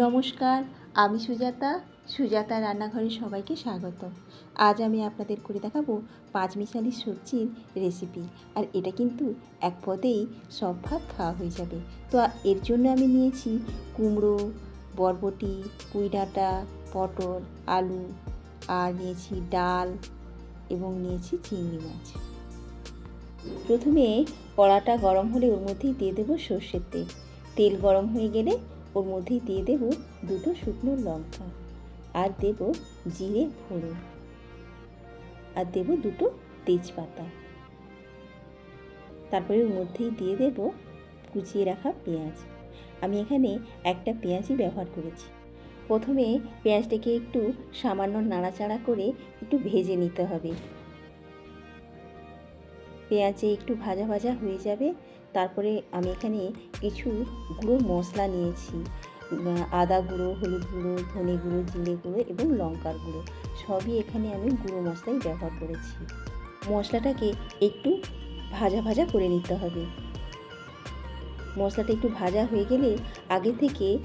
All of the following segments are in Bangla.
নমস্কার, আমি সুজাতা। সুজাতা রান্নাঘরে সবাইকে স্বাগত। আজ আমি আপনাদের করে দেখাবো পাঁচমিশালি সবজির রেসিপি আর এটা কিন্তু এক পদেই সব ভাত খাওয়া হয়ে যাবে। তো এর জন্য আমি নিয়েছি কুমড়ো, বরবটি, পুঁই ডাঁটা, পটল, আলু, আর নিয়েছি ডাল এবং নিয়েছি চিংড়ি মাছ। প্রথমে কড়াটা গরম হলে ওর মধ্যেই দিয়ে দেবো সর্ষের তেল। তেল গরম হয়ে গেলে ওর মধ্যেই দিয়ে দেব দুটো শুকনো লঙ্কা। আর দেব জিরে ফোড়ন। আর দেব দুটো তেজপাতা। তারপরে ওর মধ্যেই দিয়ে দেব কুচিয়ে রাখা পেঁয়াজ। আমি এখানে একটা পেঁয়াজই ব্যবহার করেছি। প্রথমে পেঁয়াজটাকে একটু সামান্য নাড়াচাড়া করে একটু ভেজে নিতে হবে। পেঁয়াজে একটু ভাজা ভাজা হয়ে যাবে। তারপরে আমি এখানে কিছু গুঁড়ো মশলা নিয়েছি। আদা গুঁড়ো, হলুদ গুঁড়ো, ধনে গুঁড়ো, জিরে গুঁড়ো এবং লঙ্কার গুঁড়ো। সবই এখানে আমি গুঁড়ো মশলাই ব্যবহার করেছি। মশলাটাকে একটু ভাজা ভাজা করে নিতে হবে। মশলাটা একটু ভাজা হয়ে গেলে আগে থেকে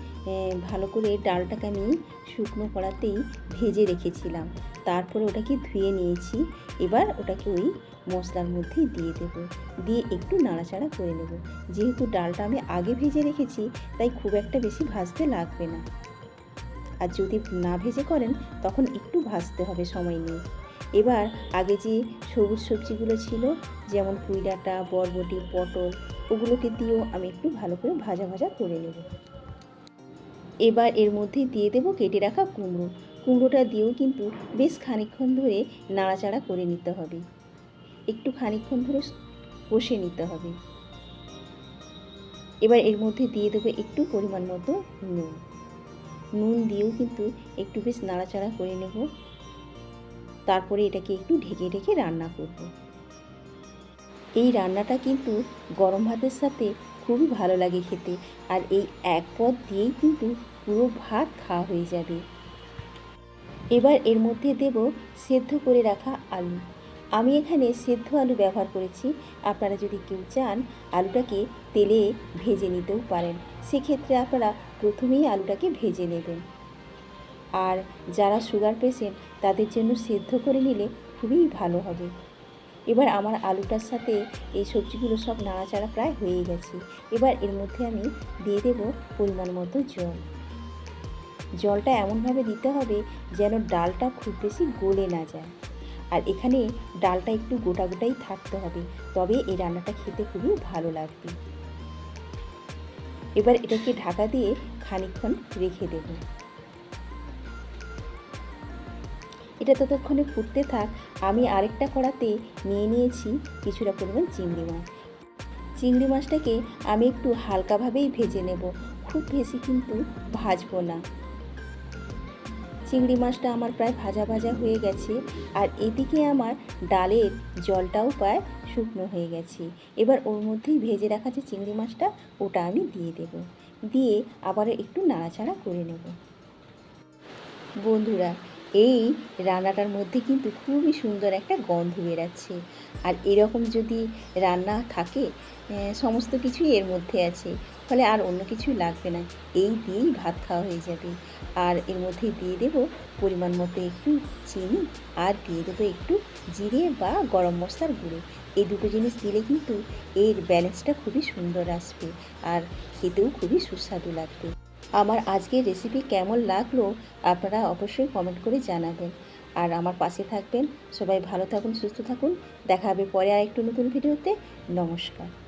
ভালো করে ডালটাকে আমি শুকনো কড়াতেই ভেজে রেখেছিলাম। তারপরে ওটাকে ধুয়ে নিয়েছি। এবার ওটাকে ওই মশলার মধ্যেই দিয়ে দেব। দিয়ে একটু নাড়াচাড়া করে নেব। যেহেতু ডালটা আমি আগে ভেজে রেখেছি, তাই খুব একটা বেশি ভাজতে লাগবে না। আর যদি না ভেজে করেন, তখন একটু ভাজতে হবে সময় নিয়ে। এবার আগে যে সবুজ সবজিগুলো ছিল, যেমন পুঁই ডাঁটা, বরবটি, পটল ওগুলোকে দিয়েও আমি একটু ভালো করে ভাজা ভাজা করে নেব। এবার এর মধ্যে দিয়ে দেবো কেটে রাখা কুমড়ো। কুমড়োটা দিয়েও কিন্তু বেশ খানিক্ষণ ধরে নাড়াচাড়া করে নিতে হবে। একটু খানিক্ষণ ধরে কষে নিতে হবে। এবার এর মধ্যে দিয়ে দেবো একটু পরিমাণ মতো নুন। নুন দিয়েও কিন্তু একটু বেশ নাড়াচাড়া করে নেব। তারপরে এটাকে একটু ঢেকে ঢেকে রান্না করব। এই রান্নাটা কিন্তু গরম ভাতের সাথে খুবই ভালো লাগে খেতে। আর এই এক পদ দিয়েই কিন্তু পুরো ভাত খাওয়া হয়ে যাবে। এবার এর মধ্যে দেব সেদ্ধ করে রাখা আলু। আমি এখানে সেদ্ধ আলু ব্যবহার করেছি। আপনারা যদি কেউ চান, আলুটাকে তেলে ভেজে নিতেও পারেন। সেক্ষেত্রে আপনারা প্রথমেই আলুটাকে ভেজে নেবেন। আর যারা সুগার পেশেন্ট তাদের জন্য সেদ্ধ করে নিলে খুবই ভালো হবে। এবার আমার আলুটার সাথে এই সবজিগুলো সব নাড়াচাড়া প্রায় হয়ে গেছে। এবার এর মধ্যে আমি দিয়ে দেবো পরিমাণ মতো জল। জলটা এমনভাবে দিতে হবে যেন ডালটা খুব বেশি গলে না যায়। আর এখানে ডালটা একটু গোটা গোটাই থাকতে হবে, তবে এই রান্নাটা খেতে খুবই ভালো লাগবে। এবার এটাকে ঢাকা দিয়ে খানিকক্ষণ রেখে দেব। এটা ততক্ষণে ফুটতে থাক, আমি আরেকটা কড়াতে নিয়ে নিয়েছি কিছুটা পরিমাণ চিংড়ি মাছ। চিংড়ি মাছটাকে আমি একটু হালকাভাবেই ভেজে নেব, খুব বেশি কিন্তু ভাজবো না। চিংড়ি মাছটা আমার প্রায় ভাজা ভাজা হয়ে গেছে, আর এদিকে আমার ডালের জলটাও প্রায় শুকনো হয়ে গেছে। এবার ওর মধ্যেই ভেজে রাখা যে চিংড়ি মাছটা, ওটা আমি দিয়ে দেব। দিয়ে আবারও একটু নাড়াচাড়া করে নেব। বন্ধুরা এই রান্নাটার মধ্যে কিন্তু খুবই সুন্দর একটা গন্ধ বেরাচ্ছে। আর এরকম যদি রান্না থাকে সমস্ত কিছুই এর মধ্যে আছে। ফলে আর অন্য কিছু লাগবে না। এই দিয়েই ভাত খাওয়া হয়ে যাবে। আর এর মধ্যে দিয়ে দেব পরিমাণ মতো একটু চিনি আর দিয়ে দেবো একটু জিরে বা গরম মশলার গুঁড়ো। এই দুটো জিনিস দিলে কিন্তু এর ব্যালেন্সটা খুবই সুন্দর আসবে। আর খেতেও খুবই সুস্বাদু লাগবে। আমার আজকের রেসিপি কেমন লাগল, আপনারা অবশ্যই কমেন্ট করে জানাবেন। আর আমার পাশে থাকবেন, সবাই ভালো থাকুন, সুস্থ থাকুন। দেখা হবে পরে আর একটু নতুন ভিডিওতে নমস্কার।